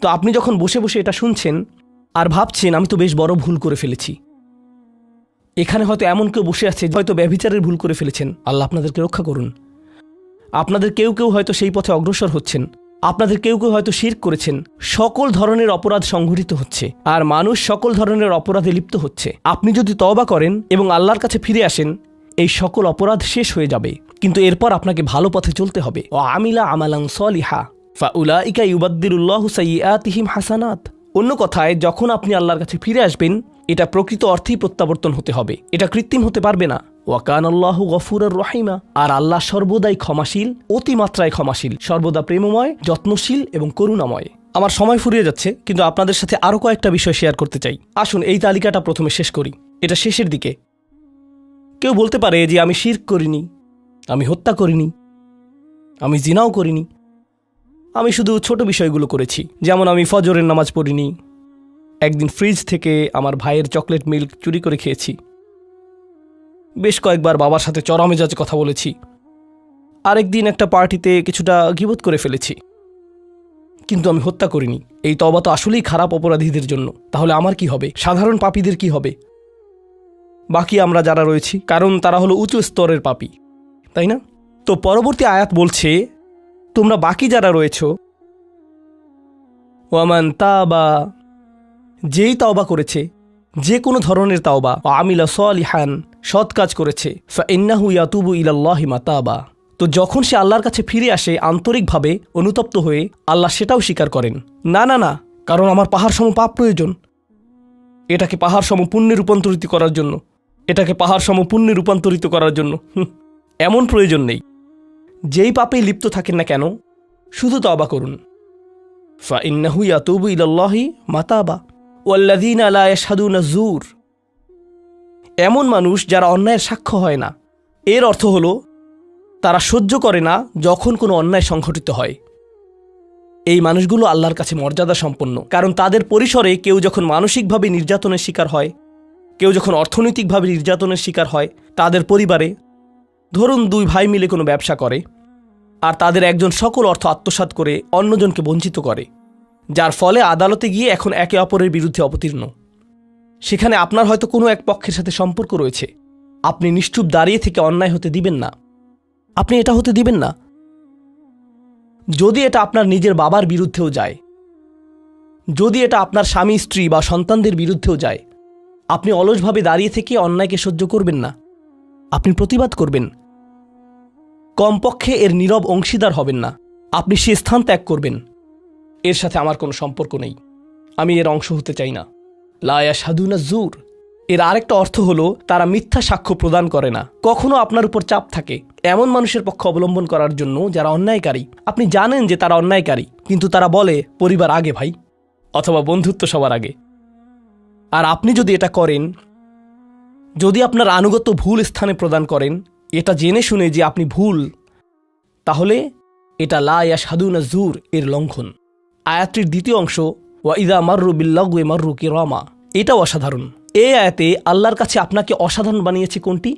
তো আপনি যখন বসে বসে এটা শুনছেন আর ভাবছেন, আমি তো বেশ বড় ভুল করে ফেলেছি। এখানে হয়তো এমন কেউ বসে আছে, হয়তো ব্যভিচারের ভুল করে ফেলেছেন। আল্লাহ আপনাদেরকে রক্ষা করুন। আপনাদের কেউ কেউ হয়তো সেই পথে অগ্রসর হচ্ছেন। আপনাদের কেউ কেউ হয়তো শির করেছেন। সকল ধরনের অপরাধ সংঘটিত হচ্ছে। আর মানুষ সকল ধরনের অপরাধে লিপ্ত হচ্ছে। আপনি যদি তওবা করেন এবং আল্লাহর কাছে ফিরে আসেন, এই সকল অপরাধ শেষ হয়ে যাবে। কিন্তু এরপর আপনাকে ভালো পথে চলতে হবে। ও আমিলা আমালাং সলিহা। ফাউলাইকা ইউবাদ্দিরুল্লাহু সাইয়্যাতিহিম হাসানাত। অন্য কথায়, যখন আপনি আল্লাহর কাছে ফিরে আসবেন, এটা প্রকৃত অর্থেই প্রত্যাবর্তন হতে হবে। এটা কৃত্রিম হতে পারবে না। ওয়াকান আল্লাহ গফুরার রহিমা। আর আল্লাহ সর্বদাই ক্ষমাশীল, অতিমাত্রায় ক্ষমাশীল, সর্বদা প্রেমময়, যত্নশীল এবং করুণাময়। আমার সময় ফুরিয়ে যাচ্ছে, কিন্তু আপনাদের সাথে আরও কয়েকটা বিষয় শেয়ার করতে চাই। আসুন, এই তালিকাটা প্রথমে শেষ করি। এটা শেষের দিকে। কেউ বলতে পারে যে, আমি শির্ক করিনি, আমি হত্যা করিনি, আমি জিনাও করিনি। আমি শুধু ছোট বিষয়গুলো করেছি। যেমন আমি ফজরের নামাজ পড়িনি। একদিন ফ্রিজ থেকে আমার ভাইয়ের চকলেট মিল্ক চুরি করে খেয়েছি। বেশ কয়েকবার বাবার সাথে চরমেজাজে কথা বলেছি। আরেকদিন একটা পার্টিতে কিছুটা গিবোধ করে ফেলেছি। কিন্তু আমি হত্যা করিনি। এই তবা তো আসলেই খারাপ অপরাধীদের জন্য। তাহলে আমার কি হবে? সাধারণ পাপীদের কি হবে? বাকি আমরা যারা রয়েছি, কারণ তারা হলো উঁচু স্তরের পাপী। তাই না? তো পরবর্তী আয়াত বলছে তোমরা বাকি যারা রয়েছ। ওয়ামান তাবা, যেই তাওবা করেছে, যে কোনো ধরনের তাওবা আমিলা সলিহান, সৎ কাজ করেছে। ফাইন্নাহু ইয়াতুবু ইলাল্লাহি মাতাবা। তো যখন সে আল্লাহর কাছে ফিরে আসে আন্তরিকভাবে অনুতপ্ত হয়ে, আল্লাহ সেটাও স্বীকার করেন। না না না, কারণ আমার পাহাড় সম পাপ প্রয়োজন। এটাকে পাহাড় সম পুণ্যে রূপান্তরিত করার জন্য। এটাকে পাহাড় সম পুণ্যে রূপান্তরিত করার জন্য। এমন প্রয়োজন নেই। যেই পাপেই লিপ্ত থাকেন না কেন, শুধু তবা করুন। ফা ইন্নাহু ইয়াতুবু ইলাল্লাহি মাতাবা। ওয়াল্লাযীনা লা ইয়াশহাদুনা জুর এমন মানুষ যারা অন্যায়ের সাক্ষ্য হয় না। এর অর্থ হলো, তারা সহ্য করে না যখন কোনো অন্যায় সংঘটিত হয়। এই মানুষগুলো আল্লাহর কাছে মর্যাদা সম্পন্ন। কারণ তাদের পরিসরে কেউ যখন মানসিকভাবে নির্যাতনের শিকার হয়, কেউ যখন অর্থনৈতিকভাবে নির্যাতনের শিকার হয়, তাদের পরিবারে ধরুন দুই ভাই মিলে কোনো ব্যবসা করে, আর তাদের একজন সকল অর্থ আত্মসাৎ করে অন্যজনকে বঞ্চিত করে, যার ফলে আদালতে গিয়ে এখন একে অপরের বিরুদ্ধে অবতীর্ণ। সেখানে আপনার হয়তো কোনো এক পক্ষের সাথে সম্পর্ক রয়েছে। আপনি নিশ্চুপ দাঁড়িয়ে থেকে অন্যায় হতে দিবেন না। আপনি এটা হতে দিবেন না। যদি এটা আপনার নিজের বাবার বিরুদ্ধেও যায়, যদি এটা আপনার স্বামী, স্ত্রী বা সন্তানদের বিরুদ্ধেও যায়, আপনি অলসভাবে দাঁড়িয়ে থেকে অন্যায়কে সহ্য করবেন না। আপনি প্রতিবাদ করবেন। কমপক্ষে এর নীরব অংশীদার হবেন না। আপনি সে স্থান ত্যাগ করবেন। এর সাথে আমার কোনো সম্পর্ক নেই। আমি এর অংশ হতে চাই না। লায়া সাধুনা জুর এর আরেকটা অর্থ হলো, তারা মিথ্যা সাক্ষ্য প্রদান করে না। কখনো আপনার উপর চাপ থাকে। এমন মানুষের পক্ষ অবলম্বন করার জন্য যারা অন্যায়কারী। আপনি জানেন যে তারা অন্যায়কারী, কিন্তু তারা বলে, পরিবার আগে ভাই, অথবা বন্ধুত্ব সবার আগে। আর আপনি যদি এটা করেন, যদি আপনার আনুগত্য ভুল স্থানে প্রদান করেন এটা জেনে শুনে যে আপনি ভুল, তাহলে এটা লা ইয়া সাদুনা জুর এর লঙ্ঘন। আয়াতটির দ্বিতীয় অংশ, ওয়া ইদা মার্রু বিল্লাগুয়ে মার্রু কি রমা এটাও অসাধারণ। এই আয়াতে আল্লাহর কাছে আপনাকে অসাধারণ বানিয়েছে কোনটি?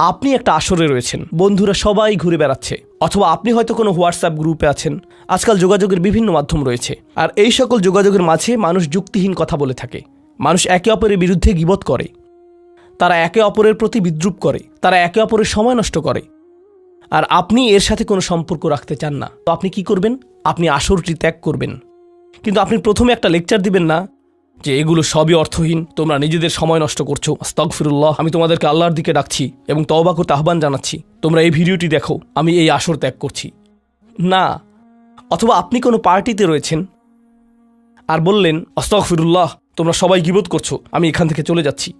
আপনি একটা আসরে রয়েছেন, বন্ধুরা সবাই ঘুরে বেড়াচ্ছে, অথবা আপনি হয়তো কোনো হোয়াটসঅ্যাপ গ্রুপে আছেন, আজকাল যোগাযোগের বিভিন্ন মাধ্যম রয়েছে। আর এই সকল যোগাযোগের মাঝে মানুষ যুক্তিহীন কথা বলে থাকে। মানুষ একে অপরের বিরুদ্ধে গিবত করে। তারা একে অপরের প্রতি বিদ্রুপ করে, তারা একে অপরের সময় নষ্ট করে। আর আপনি এর সাথে কোনো সম্পর্ক রাখতে চান না। তো আপনি কি করবেন? আপনি আসরটি ত্যাগ করবেন। কিন্তু আপনি প্রথমে একটা লেকচার দিবেন না যে এগুলো সবই অর্থহীন, তোমরা নিজেদের সময় নষ্ট করছ। আস্তাগফিরুল্লাহ, আমি তোমাদেরকে আল্লাহর দিকে ডাকছি এবং তওবা করতে আহ্বান জানাচ্ছি। তোমরা এই ভিডিওটি দেখো, আমি এই আসর ত্যাগ করছি। না, অথবা আপনি কোনো পার্টিতে রয়েছেন আর বললেন, আস্তাগফিরুল্লাহ, তোমরা সবাই গিবোধ করছ, আমি এখান থেকে চলে যাচ্ছি।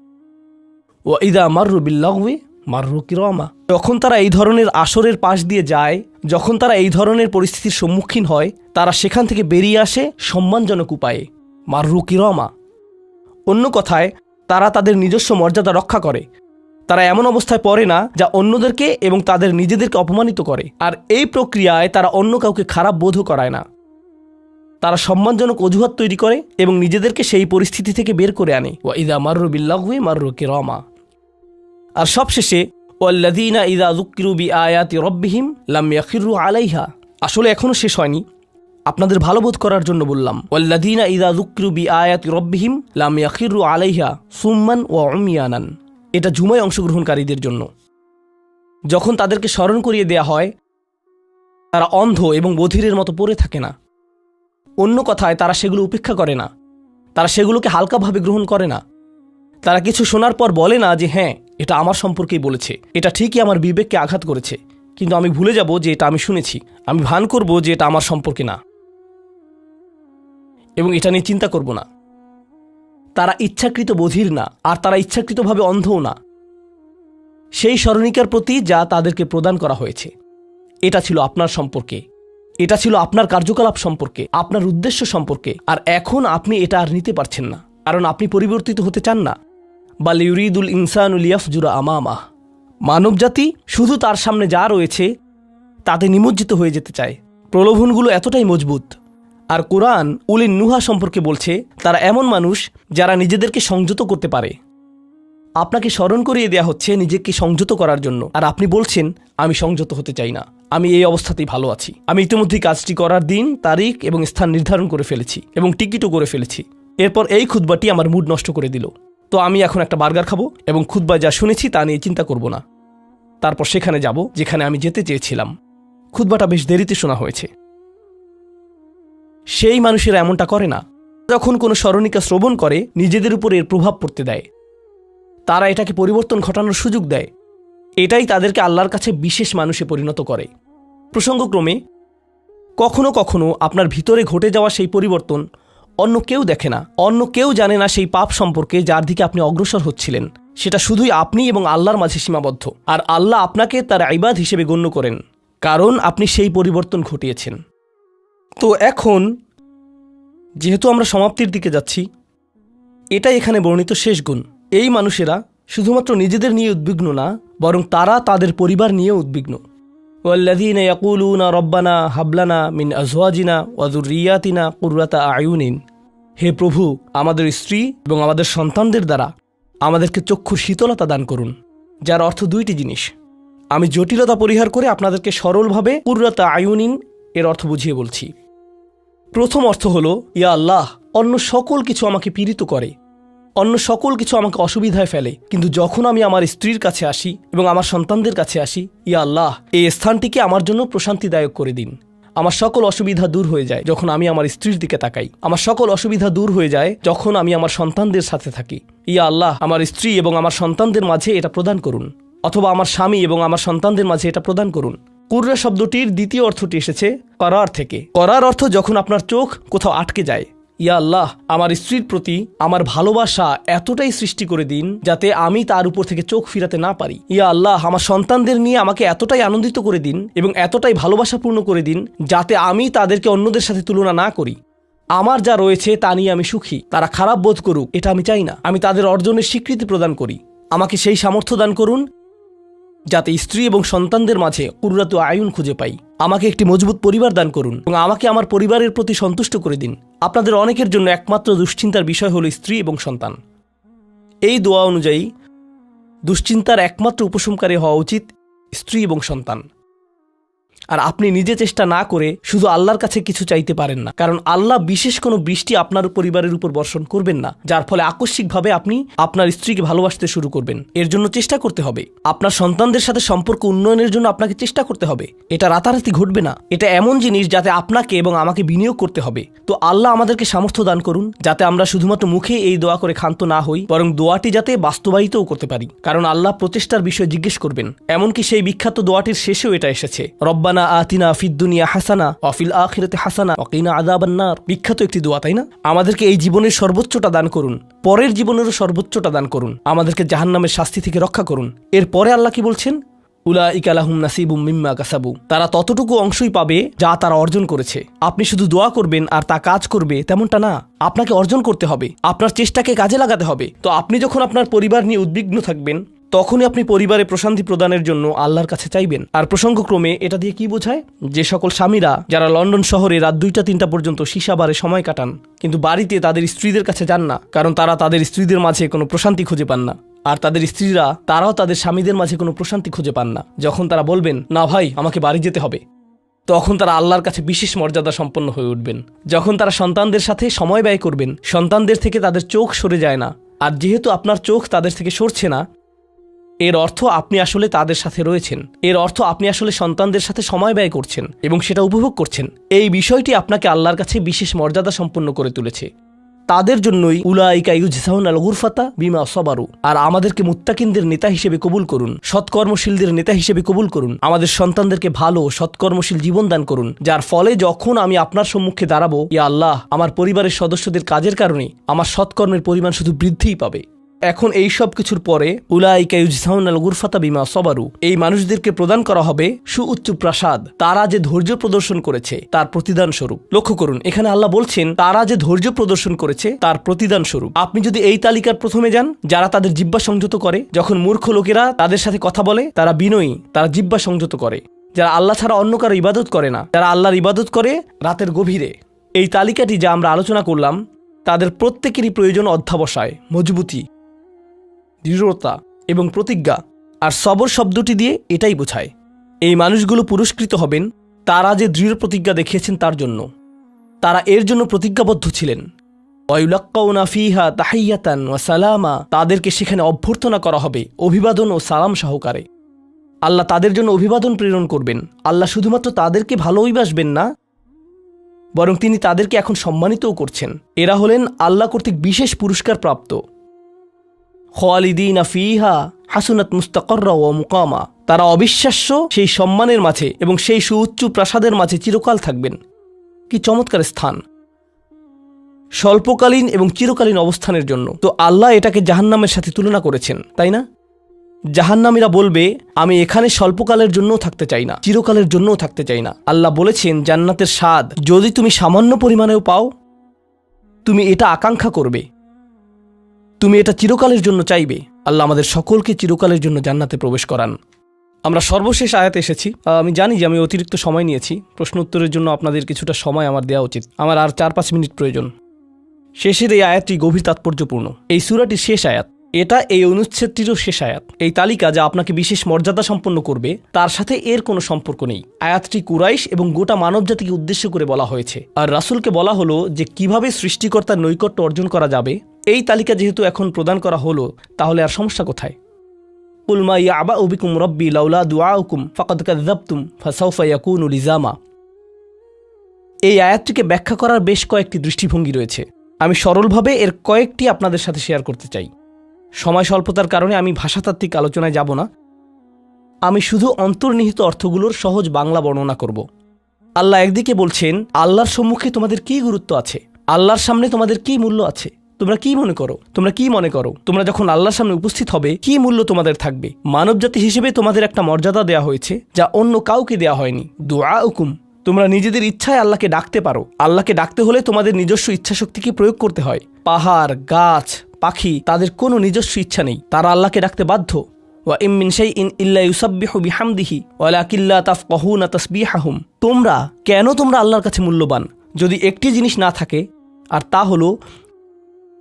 ও ইদা মার্রু বিল্লাহবে মার্রু কিরমা। যখন তারা এই ধরনের আসরের পাশ দিয়ে যায়, যখন তারা এই ধরনের পরিস্থিতির সম্মুখীন হয়, তারা সেখান থেকে বেরিয়ে আসে সম্মানজনক উপায়ে, মার্রু কিরমা। অন্য কথায়, তারা তাদের নিজস্ব মর্যাদা রক্ষা করে। তারা এমন অবস্থায় পড়ে না যা অন্যদেরকে এবং তাদের নিজেদেরকে অপমানিত করে। আর এই প্রক্রিয়ায় তারা অন্য কাউকে খারাপ বোধও করায় না। তারা সম্মানজনক অজুহাত তৈরি করে এবং নিজেদেরকে সেই পরিস্থিতি থেকে বের করে আনে। ওয়া ইদা মার্রু বিল্লাহুয়ে মার্রু কিরমা। আর সবশেষে ওয়াল্লাদিনা ইদা জুকিরু বি আয়াতি রব্বিহিম লাম ইয়াখিরু আলাইহা। আসলে এখনও শেষ হয়নি। আপনাদের ভালো বোধ করার জন্য বললাম ওয়াল্লাদিনা ইদা যুকরু বি আয়াত রব্বিহিম লাম ইয়াখিরু আলাইহা সুম্মান ও অমিয়ানান এটা জুমায় অংশগ্রহণকারীদের জন্য। যখন তাদেরকে স্মরণ করিয়ে দেয়া হয়, তারা অন্ধ এবং বধিরের মতো পড়ে থাকে না। অন্য কথায় তারা সেগুলো উপেক্ষা করে না। তারা সেগুলোকে হালকাভাবে গ্রহণ করে না। তারা কিছু শোনার পর বলে না যে হ্যাঁ এটা আমার সম্পর্কেই বলেছে। এটা ঠিকই আমার বিবেককে আঘাত করেছে। কিন্তু আমি ভুলে যাব যে এটা আমি শুনেছি। আমি ভান করব যে এটা আমার সম্পর্কে না। এবং এটা নিয়ে চিন্তা করব না। তারা ইচ্ছাকৃত বধির না, আর তারা ইচ্ছাকৃতভাবে অন্ধও না। সেই স্মরণিকার প্রতি যা তাদেরকে প্রদান করা হয়েছে। এটা ছিল আপনার সম্পর্কে। এটা ছিল আপনার কার্যকলাপ সম্পর্কে, আপনার উদ্দেশ্য সম্পর্কে, আর এখন আপনি এটা আর নিতে পারছেন না। কারণ আপনি পরিবর্তিত হতে চান না। বা লিউরিদুল ইনসানুল ইয়াফজুরা আমামা। মানবজাতি শুধু তার সামনে যা রয়েছে, তাতে নিমজ্জিত হয়ে যেতে চায়। প্রলোভনগুলো এতটাই মজবুত। আর কোরআন উলিন নুহা সম্পর্কে বলছে, তারা এমন মানুষ যারা নিজেদেরকে সংযত করতে পারে। আপনাকে স্মরণ করিয়ে দেয়া হচ্ছে নিজেকে সংযত করার জন্য। আর আপনি বলছেন, আমি সংযত হতে চাই না। আমি এই অবস্থাতেই ভালো আছি। আমি ইতিমধ্যেই কাজটি করার দিন, তারিখ এবং স্থান নির্ধারণ করে ফেলেছি এবং টিকিটও করে ফেলেছি। এরপর এই খুতবাটি আমার মুড নষ্ট করে দিল। তো আমি এখন একটা বার্গার খাব এবং খুতবা যা শুনেছি তা নিয়ে চিন্তা করব না। তারপর সেখানে যাব, যেখানে আমি যেতে চেয়েছিলাম। খুতবাটা বেশ দেরিতে শোনা হয়েছে। সেই মানুষেরা এমনটা করে না। যখন কোনো স্মরণিকা শ্রবণ করে, নিজেদের উপর এর প্রভাব পড়তে দেয়। তারা এটাকে পরিবর্তন ঘটানোর সুযোগ দেয়। এটাই তাদেরকে আল্লাহর কাছে বিশেষ মানুষে পরিণত করে। প্রসঙ্গক্রমে, কখনো কখনো আপনার ভিতরে ঘটে যাওয়া সেই পরিবর্তন অন্য কেউ দেখে না। অন্য কেউ জানে না সেই পাপ সম্পর্কে যার দিকে আপনি অগ্রসর হচ্ছিলেন। সেটা শুধুই আপনি এবং আল্লাহর মাঝে সীমাবদ্ধ। আর আল্লাহ আপনাকে তার আইবাদ হিসেবে গণ্য করেন, কারণ আপনি সেই পরিবর্তন ঘটিয়েছেন। তো এখন, যেহেতু আমরা সমাপ্তির দিকে যাচ্ছি, এটাই এখানে বর্ণিত শেষ গুণ। এই মানুষেরা শুধুমাত্র নিজেদের নিয়ে উদ্বিগ্ন না বরং তারা তাদের পরিবার নিয়ে উদ্বিগ্ন। ওয়াল্লাযীনা ইয়াকুলুনা রব্বানা হাবলানা মিন আজওয়াজিনা ওয়া যুররিয়াতিনা কুররাতা আয়ুনিন। হে প্রভু, আমাদের স্ত্রী এবং আমাদের সন্তানদের দ্বারা আমাদেরকে চক্ষুর শীতলতা দান করুন, যার অর্থ দুইটি জিনিস। আমি জটিলতা পরিহার করে আপনাদেরকে সরলভাবে কুররাতা আয়ুনিন এর অর্থ বুঝিয়ে বলছি। প্রথম অর্থ হলো, ইয়া আল্লাহ, অন্য সকল কিছু আমাকে পীড়িত করে। অন্য সকল কিছু আমাকে অসুবিধায় ফেলে। কিন্তু যখন আমি আমার স্ত্রীর কাছে আসি এবং আমার সন্তানদের কাছে আসি, ইয়া আল্লাহ, এই স্থানটিকে আমার জন্য প্রশান্তিদায়ক করে দিন। আমার সকল অসুবিধা দূর হয়ে যায় যখন আমি আমার স্ত্রীর দিকে তাকাই। আমার সকল অসুবিধা দূর হয়ে যায় যখন আমি আমার সন্তানদের সাথে থাকি। ইয়া আল্লাহ, আমার স্ত্রী এবং আমার সন্তানদের মাঝে এটা প্রদান করুন। অথবা আমার স্বামী এবং আমার সন্তানদের মাঝে এটা প্রদান করুন। কুর্রা শব্দটির দ্বিতীয় অর্থটি এসেছে, করার থেকে। করার অর্থ যখন আপনার চোখ কোথাও আটকে যায় ইয়া আল্লাহ, আমার স্ত্রীর প্রতি আমার ভালোবাসা এতটাই সৃষ্টি করে দিন যাতে আমি তার উপর থেকে চোখ ফিরাতে না পারি। ইয়া আল্লাহ, আমার সন্তানদের নিয়ে আমাকে এতটাই আনন্দিত করে দিন এবং এতটাই ভালোবাসাপূর্ণ করে দিন যাতে আমি তাদেরকে অন্যদের সাথে তুলনা না করি। আমার যা রয়েছে তা নিয়ে আমি সুখী, তারা খারাপ বোধ করুক, এটা আমি চাই না। আমি তাদের অর্জনের স্বীকৃতি প্রদান করি। আমাকে সেই সামর্থ্য দান করুন যাতে স্ত্রী এবং সন্তানদের মাঝে কুররাতু আয়ুন খুঁজে পাই। আমাকে একটি মজবুত পরিবার দান করুন এবং আমাকে আমার পরিবারের প্রতি সন্তুষ্ট করে দিন। আপনাদের অনেকের জন্য একমাত্র দুশ্চিন্তার বিষয় হলো স্ত্রী এবং সন্তান। এই দোয়া অনুযায়ী, দুশ্চিন্তার একমাত্র উপশমকারী হওয়া উচিত স্ত্রী এবং সন্তান। আর আপনি নিজে চেষ্টা না করে শুধু আল্লাহর কাছে কিছু চাইতে পারেন না। কারণ আল্লাহ বিশেষ কোনো বৃষ্টি আপনার পরিবারের উপর বর্ষণ করবেন না, যার ফলে আকস্মিকভাবে আপনি আপনার স্ত্রীকে ভালোবাসতে শুরু করবেন। এর জন্য চেষ্টা করতে হবে। আপনার সন্তানদের সাথে সম্পর্ক উন্নয়নের জন্য আপনাকে চেষ্টা করতে হবে। এটা রাতারাতি ঘটবে না। এটা এমন জিনিস যাতে আপনাকে এবং আমাকে বিনিয়োগ করতে হবে। তো আল্লাহ আমাদেরকে সামর্থ্য দান করুন, যাতে আমরা শুধুমাত্র মুখে এই দোয়া করে ক্ষান্ত না হই, বরং দোয়াটি যাতে বাস্তবায়িতও করতে পারি। কারণ আল্লাহ প্রচেষ্টার বিষয়ে জিজ্ঞেস করবেন। এমনকি সেই বিখ্যাত দোয়াটির শেষেও এটা এসেছে। রব্বানা আতিনা ফিদ্দুনিয়া হাসানা অফিল আখিরাতে হাসানা অকিনা আদাবান্নার বিখ্যাত একটি দোয়া, তাই না? আমাদেরকে এই জীবনের সর্বোচ্চটা দান করুন। পরের জীবনেরও সর্বোচ্চটা দান করুন। আমাদেরকে জাহান্নামের শাস্তি থেকে রক্ষা করুন। এর পরে আল্লাহ কি বলছেন? উলা ইকালাহুম নাসিবুম মিম্মা কাসাবু। তারা ততটুকু অংশই পাবে যা তারা অর্জন করেছে। আপনি শুধু দোয়া করবেন আর তা কাজ করবে তেমনটা না। আপনাকে অর্জন করতে হবে। আপনার চেষ্টাকে কাজে লাগাতে হবে। তো আপনি যখন আপনার পরিবার নিয়ে উদ্বিগ্ন থাকবেন তখনই আপনি পরিবারে প্রশান্তি প্রদানের জন্য আল্লাহর কাছে চাইবেন। আর প্রসঙ্গক্রমে এটা দিয়ে কি বোঝায়? যে সকল স্বামীরা যারা লন্ডন শহরে রাত দুইটা তিনটা পর্যন্ত সীসাবারে সময় কাটান, কিন্তু বাড়িতে তাদের স্ত্রীদের কাছে যান না, কারণ তারা তাদের স্ত্রীদের মাঝে কোনো প্রশান্তি খুঁজে পান না। আর তাদের স্ত্রীরা, তারাও তাদের স্বামীদের মাঝে কোনো প্রশান্তি খুঁজে পান না। যখন তারা বলবেন, না ভাই, আমাকে বাড়ি যেতে হবে, তখন তারা আল্লাহর কাছে বিশেষ মর্যাদা সম্পন্ন হয়ে উঠবেন। যখন তারা সন্তানদের সাথে সময় ব্যয় করবেন, সন্তানদের থেকে তাদের চোখ সরে যায় না। আর যেহেতু আপনার চোখ তাদের থেকে সরছে না এর অর্থ আপনি আসলে তাদের সাথে রয়েছেন। এর অর্থ আপনি আসলে সন্তানদের সাথে সময় ব্যয় করছেন এবং সেটা উপভোগ করছেন। এই বিষয়টি আপনাকে আল্লাহর কাছে বিশেষ মর্যাদা সম্পন্ন করে তুলেছে। তাদের জন্যই উলাইকা ইউজসাউন আল গুরফাতা বিমা সবারু। আর আমাদেরকে মুত্তাকিনদের নেতা হিসেবে কবুল করুন, সৎকর্মশীলদের নেতা হিসেবে কবুল করুন, আমাদের সন্তানদেরকে ভালো সৎকর্মশীল জীবন দান করুন, যার ফলে যখন আমি আপনার সম্মুখে দাঁড়াবো, ইয়া আল্লাহ, আমার পরিবারের সদস্যদের কাজের কারণে আমার সৎকর্মের পরিমাণ শুধু বৃদ্ধিই পাবে। এখন এই সব কিছুর পরে উলাইকা ইউজসাউন আল গুরফাতা বিমা সবারু। এই মানুষদেরকে প্রদান করা হবে সুউচ্চ প্রাসাদ। তারা যে ধৈর্য প্রদর্শন করেছে, তার প্রতিদান স্বরূপ। লক্ষ্য করুন, এখানে আল্লাহ বলছেন, তারা যে ধৈর্য প্রদর্শন করেছে, তার প্রতিদান স্বরূপ। আপনি যদি এই তালিকার প্রথমে যান, যারা তাদের জিব্বা সংযত করে, যখন মূর্খ লোকেরা তাদের সাথে কথা বলে, তারা বিনয়ী, তারা জিব্বা সংযত করে। যারা আল্লাহ ছাড়া অন্য কারও ইবাদত করে না যারা আল্লাহর ইবাদত করে রাতের গভীরে। এই তালিকাটি যা আমরা আলোচনা করলাম, তাদের প্রত্যেকেরই প্রয়োজন অধ্যাবসায়, মজবুতি। দৃঢ়তা এবং প্রতিজ্ঞা আর সবর শব্দটি দিয়ে এটাই বোঝায়। এই মানুষগুলো পুরস্কৃত হবেন, তারা যে দৃঢ় প্রতিজ্ঞা দেখিয়েছেন তার জন্য। তারা এর জন্য প্রতিজ্ঞাবদ্ধ ছিলেন। ফিহা তাহাইয়াতান ওয়া সালামা, তাদেরকে সেখানে অভ্যর্থনা করা হবে অভিবাদন ও সালাম সহকারে। আল্লাহ তাদের জন্য অভিবাদন প্রেরণ করবেন। আল্লাহ শুধুমাত্র তাদেরকে ভালোইবাসবেন না, বরং তিনি তাদেরকে এখন সম্মানিতও করছেন। এরা হলেন আল্লাহ কর্তৃক বিশেষ পুরস্কার প্রাপ্ত খালিদিনা ফিহা হাসুনাত মুস্তাকর্রা ও মুকামা। তারা অবিশ্বাস্য সেই সম্মানের মাঝে এবং সেই সুউচ্চ প্রাসাদের মাঝে চিরকাল থাকবেন। কি চমৎকার স্থান। স্বল্পকালীন এবং চিরকালীন অবস্থানের জন্য। তো আল্লাহ এটাকে জাহান্নামের সাথে তুলনা করেছেন, তাই না? জাহান্নামীরা বলবে, আমি এখানে স্বল্পকালের জন্যও থাকতে চাই না, চিরকালের জন্যও থাকতে চাই না। আল্লাহ বলেছেন, জান্নাতের স্বাদ যদি তুমি সামান্য পরিমাণেও পাও, তুমি এটা আকাঙ্ক্ষা করবে। তুমি এটা চিরকালের জন্য চাইবে। আল্লাহ আমাদের সকলকে চিরকালের জন্য জান্নাতে প্রবেশ করান। আমরা সর্বশেষ আয়াতে এসেছি। আমি জানি যে আমি অতিরিক্ত সময় নিয়েছি। প্রশ্ন উত্তরের জন্য আপনাদের কিছুটা সময় আমার দেওয়া উচিত। আমার আর চার পাঁচ মিনিট প্রয়োজন। শেষের এই আয়াতটি গভীর তাৎপর্যপূর্ণ। এই সুরাটির শেষ আয়াত। এটা এই অনুচ্ছেদটিরও শেষ আয়াত। এই তালিকা যা আপনাকে বিশেষ মর্যাদা সম্পন্ন করবে, তার সাথে এর কোনো সম্পর্ক নেই। আয়াতটি কুরাইশ এবং গোটা মানবজাতিকে উদ্দেশ্য করে বলা হয়েছে। আর রাসূলকে বলা হলো যে কীভাবে সৃষ্টিকর্তার নৈকট্য অর্জন করা যাবে এই তালিকা যেহেতু এখন প্রদান করা হলো, তাহলে আর সমস্যা কোথায়? উলমা ইয়াবা উবিকুম রব্বি লাউলা দুআউকুম ফাকাদ কাযযাবতুম ফাসাউফা লিজামা। এই আয়াতটিকে ব্যাখ্যা করার বেশ কয়েকটি দৃষ্টিভঙ্গি রয়েছে। আমি সরলভাবে এর কয়েকটি আপনাদের সাথে শেয়ার করতে চাই। সময় স্বল্পতার কারণে আমি ভাষাতাত্ত্বিক আলোচনায় যাব না। আমি শুধু অন্তর্নিহিত অর্থগুলোর সহজ বাংলা বর্ণনা করব। আল্লাহ একদিকে বলছেন, আল্লাহর সম্মুখে তোমাদের কি গুরুত্ব আছে? আল্লাহর সামনে তোমাদের কি মূল্য আছে? তোমরা কি মনে করো? তোমরা কি মনে করো? তোমরা যখন আল্লাহর সামনে উপস্থিত হবে, কি মূল্য তোমাদের থাকবে? মানবজাতি হিসেবে তোমাদের একটা মর্যাদা দেওয়া হয়েছে, যা অন্য কাউকে দেওয়া হয়নি। দোয়া হুকুম তোমরা নিজেদের ইচ্ছায় আল্লাহকে ডাকতে পারো। আল্লাহকে ডাকতে হলে তোমাদের নিজস্ব ইচ্ছাশক্তিকে প্রয়োগ করতে হয়। পাহাড়, গাছ, পাখি, তাদের কোনো নিজস্ব ইচ্ছা নেই। তারা আল্লাহকে ডাকতে বাধ্য। ওয়া ইমিন সেই ইন ইল্লা ইউসাব্বিহু বিহামদিহি ওয়ালাকিল্লা তাফকাহুনা তাসবিহাহুম। তোমরা, কেন তোমরা আল্লাহর কাছে মূল্যবান? যদি একটি জিনিস না থাকে, আর তা হলো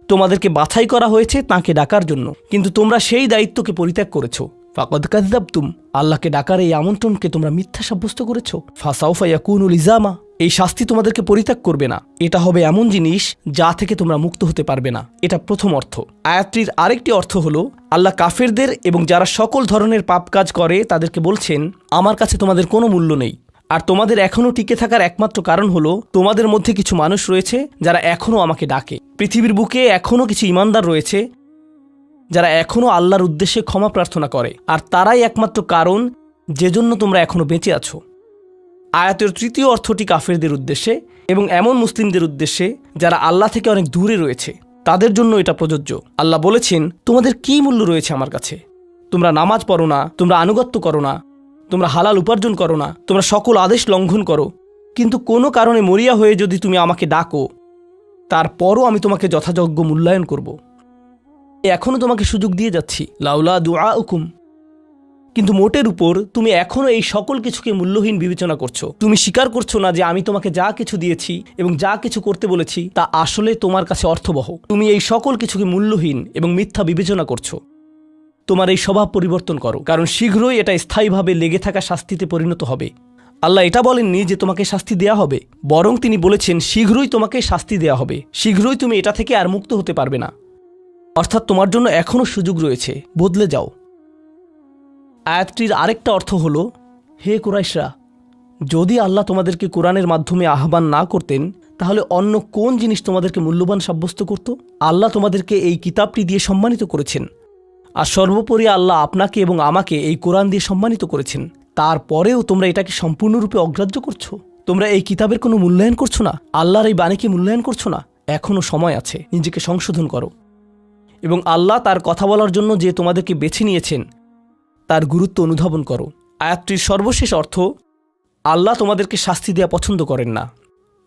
তোমাদেরকে বাছাই করা হয়েছে তাকে ডাকার জন্য। কিন্তু তোমরা সেই দায়িত্বকে পরিত্যাগ করেছ। ফাকদ কাদ্দাবতুম আল্লাহকে ডাকার এই আমন্ত্রণকে তোমরা মিথ্যা সাব্যস্ত করেছ। ফাসাউফা ইয়াকুনুল ইজামা এই শাস্তি তোমাদেরকে পরিত্যাগ করবে না। এটা হবে এমন জিনিস যা থেকে তোমরা মুক্ত হতে পারবে না। এটা প্রথম অর্থ। আয়াতটির আরেকটি অর্থ হলো, আল্লাহ কাফেরদের এবং যারা সকল ধরনের পাপ কাজ করে তাদেরকে বলছেন, আমার কাছে তোমাদের কোনো মূল্য নেই। আর তোমাদের এখনও টিকে থাকার একমাত্র কারণ হলো তোমাদের মধ্যে কিছু মানুষ রয়েছে যারা এখনও আমাকে ডাকে। পৃথিবীর বুকে এখনও কিছু ইমানদার রয়েছে যারা এখনও আল্লাহর উদ্দেশ্যে ক্ষমা প্রার্থনা করে। আর তারাই একমাত্র কারণ যে জন্য তোমরা এখনও বেঁচে আছো। আয়াতের তৃতীয় অর্থটি কাফেরদের উদ্দেশ্যে এবং এমন মুসলিমদের উদ্দেশ্যে যারা আল্লাহ থেকে অনেক দূরে রয়েছে। তাদের জন্য এটা প্রযোজ্য। আল্লাহ বলেছেন, তোমাদের কী মূল্য রয়েছে আমার কাছে? তোমরা নামাজ পড়ো না, তোমরা আনুগত্য করো না তোমরা হালাল উপার্জন করো না, তোমরা সকল আদেশ লঙ্ঘন করো। কিন্তু কোনো কারণে মরিয়া হয়ে যদি তুমি আমাকে ডাকো, তারপরও আমি তোমাকে যথাযোগ্য মূল্যায়ন করব। এখনও তোমাকে সুযোগ দিয়ে যাচ্ছি, লাউলা দুআ উকুম কিন্তু মোটের উপর তুমি এখনও এই সকল কিছুকে মূল্যহীন বিবেচনা করছ। তুমি স্বীকার করছ না যে আমি তোমাকে যা কিছু দিয়েছি এবং যা কিছু করতে বলেছি, তা আসলে তোমার কাছে অর্থবহ। তুমি এই সকল কিছুকে মূল্যহীন এবং মিথ্যা বিবেচনা করছ। তোমার এই স্বভাব পরিবর্তন করো। কারণ শীঘ্রই এটা স্থায়ীভাবে লেগে থাকা শাস্তিতে পরিণত হবে। আল্লাহ এটা বলেননি যে তোমাকে শাস্তি দেয়া হবে। বরং তিনি বলেছেন, শীঘ্রই তোমাকে শাস্তি দেয়া হবে। শীঘ্রই তুমি এটা থেকে আর মুক্ত হতে পারবে না। অর্থাৎ তোমার জন্য এখনও সুযোগ রয়েছে। বদলে যাও। আয়াতটির আরেকটা অর্থ হলো, হে কুরাইশরা, যদি আল্লাহ তোমাদেরকে কোরআনের মাধ্যমে আহ্বান না করতেন, তাহলে অন্য কোন জিনিস তোমাদেরকে মূল্যবান সাব্যস্ত করত? আল্লাহ তোমাদেরকে এই কিতাবটি দিয়ে সম্মানিত করেছেন। আর সর্বোপরি আল্লাহ আপনাকে এবং আমাকে এই কোরআন দিয়ে সম্মানিত করেছেন। তারপরেও তোমরা এটাকে সম্পূর্ণরূপে অগ্রাহ্য করছ। তোমরা এই কিতাবের কোনো মূল্যায়ন করছ না? আল্লাহর এই বাণীকে মূল্যায়ন করছ না? এখনও সময় আছে। নিজেকে সংশোধন করো। এবং আল্লাহ তার কথা বলার জন্য যে তোমাদেরকে বেছে নিয়েছেন, তার গুরুত্ব অনুধাবন করো। আয়াতটির সর্বশেষ অর্থ, আল্লাহ তোমাদেরকে শাস্তি দেওয়া পছন্দ করেন না।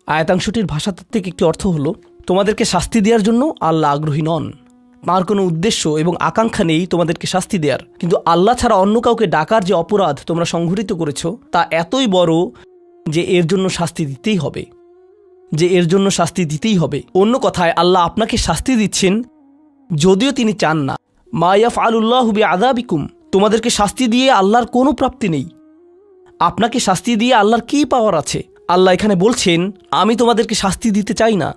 আয়াতাংশটির ভাষাতাত্ত্বিক একটি অর্থ হলো, তোমাদেরকে শাস্তি দেওয়ার জন্য আল্লাহ আগ্রহী নন। তার কোনো উদ্দেশ্য এবং আকাঙ্ক্ষা নেই তোমাদেরকে শাস্তি দেওয়ার কিন্তু আল্লাহ ছাড়া অন্য কাউকে ডাকার যে অপরাধ তোমরা সংঘটিত করেছ, তা এতই বড় যে এর জন্য শাস্তি দিতেই হবে। যে এর জন্য শাস্তি দিতেই হবে। অন্য কথায়, আল্লাহ আপনাকে শাস্তি দিচ্ছেন যদিও তিনি চান না। মায়াফ আলুল্লাহ হুবি আদাবিকুম তোমাদেরকে শাস্তি দিয়ে আল্লাহর কোনো প্রাপ্তি নেই। আপনাকে শাস্তি দিয়ে আল্লাহর কী পাওয়ার আছে? আল্লাহ এখানে বলছেন, আমি তোমাদেরকে শাস্তি দিতে চাই না।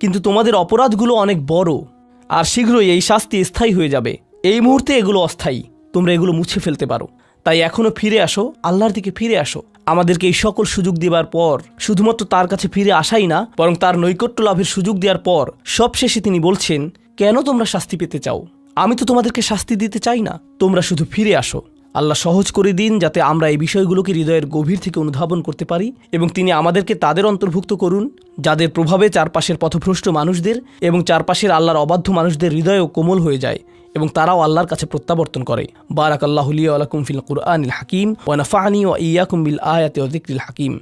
কিন্তু তোমাদের অপরাধগুলো অনেক বড়। আর শীঘ্রই এই শাস্তি স্থায়ী হয়ে যাবে। এই মুহূর্তে এগুলো অস্থায়ী। তোমরা এগুলো মুছে ফেলতে পারো। তাই এখনও ফিরে আসো, আল্লাহর দিকে ফিরে আসো। আমাদেরকে এই সকল সুযোগ দেবার পর, শুধুমাত্র তার কাছে ফিরে আসাই না, বরং তার নৈকট্য লাভের সুযোগ দেওয়ার পর, সবশেষে তিনি বলছেন, কেন তোমরা শাস্তি পেতে চাও? আমি তো তোমাদেরকে শাস্তি দিতে চাই না। তোমরা শুধু ফিরে আসো। আল্লাহ সহজ করে দিন যাতে আমরা এই বিষয়গুলোকে হৃদয়ের গভীর থেকে অনুধাবন করতে পারি এবং তিনি আমাদেরকে তাদের অন্তর্ভুক্ত করুন, যাদের প্রভাবে চারপাশের পথভ্রষ্ট মানুষদের এবং চারপাশের আল্লাহর অবাধ্য মানুষদের হৃদয়ও কোমল হয়ে যায় এবং তারাও আল্লাহর কাছে প্রত্যাবর্তন করে। বারাক আল্লাহুলিয়া আলাকুম ফিল কুরআনিল হাকিম ওয়ানাফাহানি ও ইয়াকুম বিল আয়াতে হাকিম।